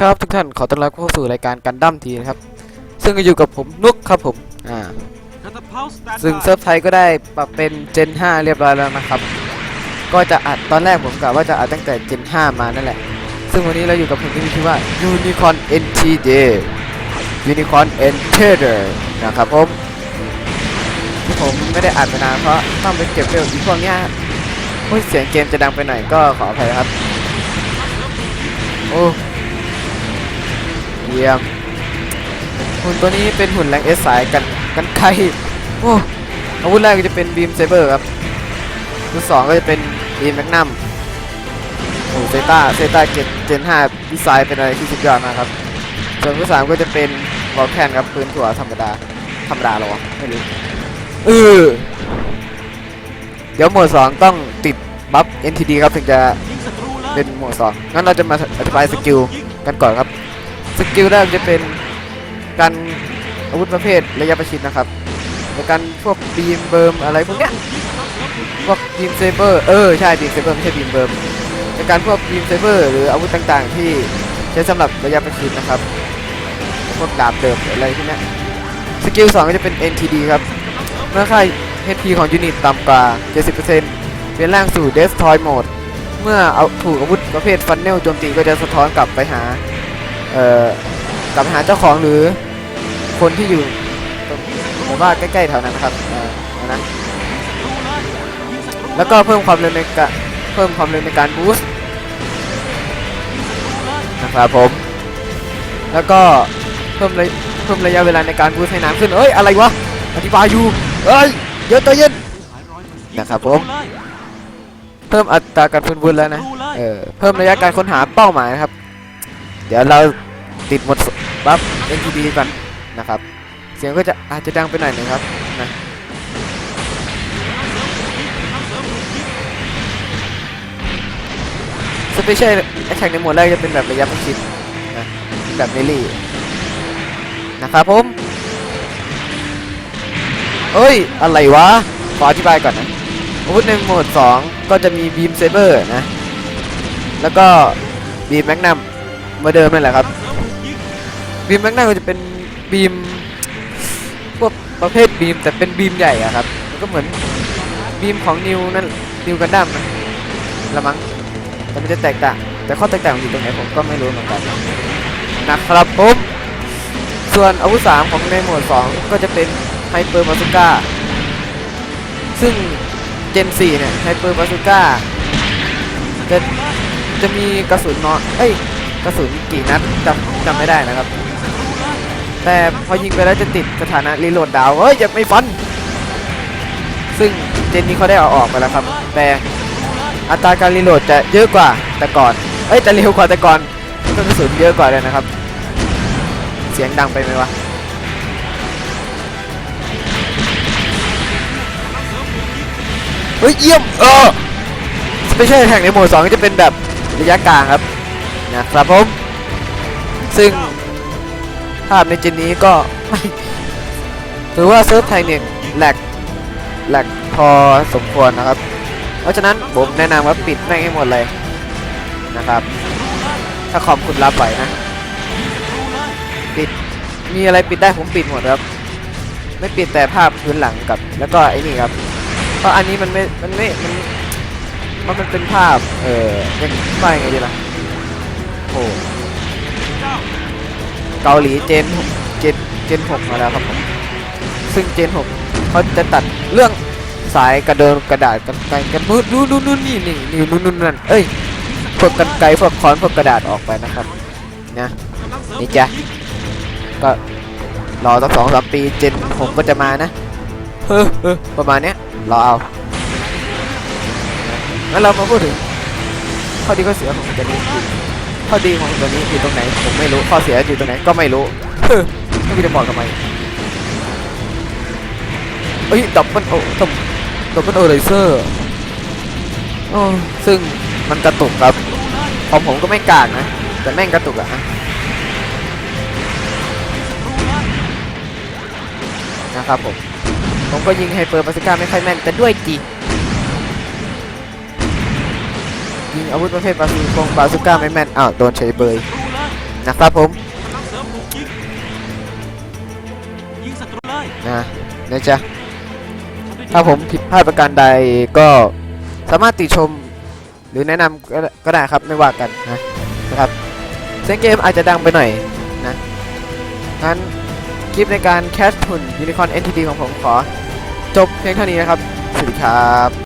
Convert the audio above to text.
ครับทุกท่านขอต้อนรับเข้าสู่รายการกันดั้มทีนะครับ ซึ่งก็อยู่กับผมนุกครับผมอ่าซึ่งเซิร์ฟไทยก็ได้ปรับเป็น Gen 5 เรียบร้อยแล้วนะครับ ก็จะอัดตอนแรกผมกะว่าจะอัดตั้งแต่ Gen 5 มานั่นแหละ ซึ่งวันนี้เราอยู่กับผมที่มีชื่อว่า Unicorn NTD Unicorn Enter นะครับผมที่ผมไม่ได้อัดมานานเพราะต้องไปเก็บเรื่องอีกพวกเนี้ยโอ้ยเสียงเกมจะดังไปหน่อยก็ขออภัยครับ โอ้ ยี่ยมหุ่นตัวนี้เป็นหุ่นแรงเอสสายกันกันไกโอ้อาวุธแรกก็จะเป็นบีมเซเบอร์ครับอาวุธสองก็จะเป็นบีมแมกนัมโอ้เซต้าเซต้าเกตเจนห้าดีไซน์เป็นอะไรที่สุดยอดมากครับ ส่วนอาวุธสามก็จะเป็นวอลแคนครับปืนถั่วธรรมดาธรรมดาหรอไม่รู้เออเดี๋ยวหมวดสองต้องติดบัฟ NTD ครับถึงจะเป็นหมวดสองงั้นเราจะมาอธิบายสกิลกันก่อนครับ สกิลแรกจะเป็นการอาวุธประเภทระยะประชิดนะครับในการพวกบีมเบิร์มอะไรพวกเนี้ยพวกบีมเซเบอร์เออใช่บีมเซเบอร์ไม่ใช่บีมเบิร์มในการพวกบีมเซเบอร์หรืออาวุธต่างๆ ที่ใช้สำหรับระยะประชิดนะครับพวกดาบเดิมอะไรพวกเนี้ยสกิลสองก็จะเป็น NTD ครับเมื่อค่า HP ของยูนิตต่ำกว่า 70%เปลี่ยนร่างสู่ Destroy Mode เมื่อเอาถูกอาวุธประเภทฟันเนลโจมตีก็จะสะท้อนกลับไปหา เอ่อกลับไปหาเจ้าของหรือคนที่อยู่หมู่บ้านใกล้ๆแถวนั้นนะครับนะแล้วก็เพิ่มความเร็วในการเพิ่มความเร็วในการบูสต์นะครับผม แล้วก็เพิ่มระยเพิ่มระยะเวลาในการบูสต์ให้นานขึ้นเอ้ยอะไรวะอธิบายอยู่เอ้ยเยอะใจเย็นนะครับผมเพิ่มอัตราการฟื้นฟูแล้วนะเออเพิ่มระยะการค้นหาเป้าหมายนะครับ เดี๋ยวเรา ติดหมดบัฟ NTD ก่อนนะครับ เสียงก็จะอาจจะดังไปหน่อยหนึงครับนะสเปเชียลแอคแท็กในหมวดแรกจะเป็นแบบระยะประชิดนะแบบเมลี่นะครับผมเอ้ย อะไรวะ ขออธิบายก่อนนะอาวุธในหมวด 2 ก็จะมีบีมเซเบอร์นะ แล้วก็บีมแมกนัมมาเดิมนั่นแหละครับ บีมแมกนัมก็จะเป็นบีมพวกประเภทบีมแต่เป็นบีมใหญ่อะครับมันก็เหมือนบีมของนิวนั่นนิวกันดั้มนะละมั้งแต่มันจะแตกต่างแต่ข้อแตกต่างอยู่ตรงไหนผมก็ไม่รู้เหมือนกันนะครับผมส่วนอาวุธสามของในหมวด 2 ก็จะเป็นไฮเปอร์มาสุก้าซึ่งเจน4เนี่ยไฮเปอร์บาซูก้าจะจะมีกระสุนน้อยเอ้ยกระสุนกี่นัดจำจำไม่ได้นะครับ แต่พอยิงไปแล้วจะติดสถานะรีโหลดดาวเอ้ยอย่าไม่ฟัน ซึ่งเจนนี้เขาได้เอาออกไปแล้วครับ แต่อัตราการรีโหลดจะเยอะกว่าแต่ก่อน เอ้ยแต่เร็วกว่าแต่ก่อนแล้วก็กระสุนเยอะกว่าเลยนะครับ เสียงดังไปไหมวะ เฮ้ยเยี่ยม เออสเปเชียลแท็กในโหมด2ก็จะเป็นแบบระยะกลางครับ นะครับผม ซึ่ง ภาพในเจนนี้ก็ไม่ถือว่าเซิร์ฟไทยเนี่ยแหลกแหลกพอสมควรนะครับ เพราะฉะนั้นผมแนะนำว่าปิดแม่งให้หมดเลยนะครับ ถ้าคอมคุณรับไหวนะ ปิดมีอะไรปิดได้ผมปิดหมดครับ ไม่ปิดแต่ภาพพื้นหลังกับ แล้วก็ไอ้นี่ครับ เพราะอันนี้มันไม่ มันไม่ มันมันเป็นภาพ เออยังว่ายังไงดีล่ะโอ้ เกาหลีเจนเจนเจนหกมาแล้วครับผมซึ่งเจนหกเขาจะตัดเรื่องสายกระเดินกระดาษกันไกลกันนู่นนู่นนู่นนี่นี่นี่นู่นนู่นนั่นเอ้ยพวกกันไกลพวกค้อนพวกกระดาษออกไปนะครับนะนี่จ้ะก็รอสักสองสามปีเจนหกก็จะมานะเฮ้อเฮ้อประมาณเนี้ยรอเอางั้นเรามาพูดถึงข้อดีข้อเสียของตัวนี้ ข้อดีของตัวนี้อยู่ตรงไหนผมไม่รู้ข้อเสียอยู่ตรงไหนก็ไม่รู้เฮ้อไม่รู้จะบอกทำไมเอ้ยดับเบิลโอดับดับเบิลโอเลเซอร์โอ้ซึ่งมันกระตุกครับของผมก็ไม่กากนะ แต่แม่งกระตุกอะอะนะครับผม ผมก็ยิงไฮเปอร์บาสก้าไม่ค่อยแม่นแต่ด้วยจี ยิงอาวุธประเภทบาซูกงบาซูก้าไม่แม่นอ้าวโดนเฉยเบยนะครับผมกำลังเสริมถูกยิงยิงศัตรูเลยนะนะจ๊ะทำได้ดีถ้าผมผิดพลาดประการใดก็สามารถติชมหรือแนะนำก็ได้ก็ได้ครับไม่ว่ากันนะนะครับเสียงเกมอาจจะดังไปหน่อยนะงั้นคลิปในการแคสหุ่นยูนิคอน NTD ของผมขอ จบเพียงเท่านี้นะครับ สวัสดีครับ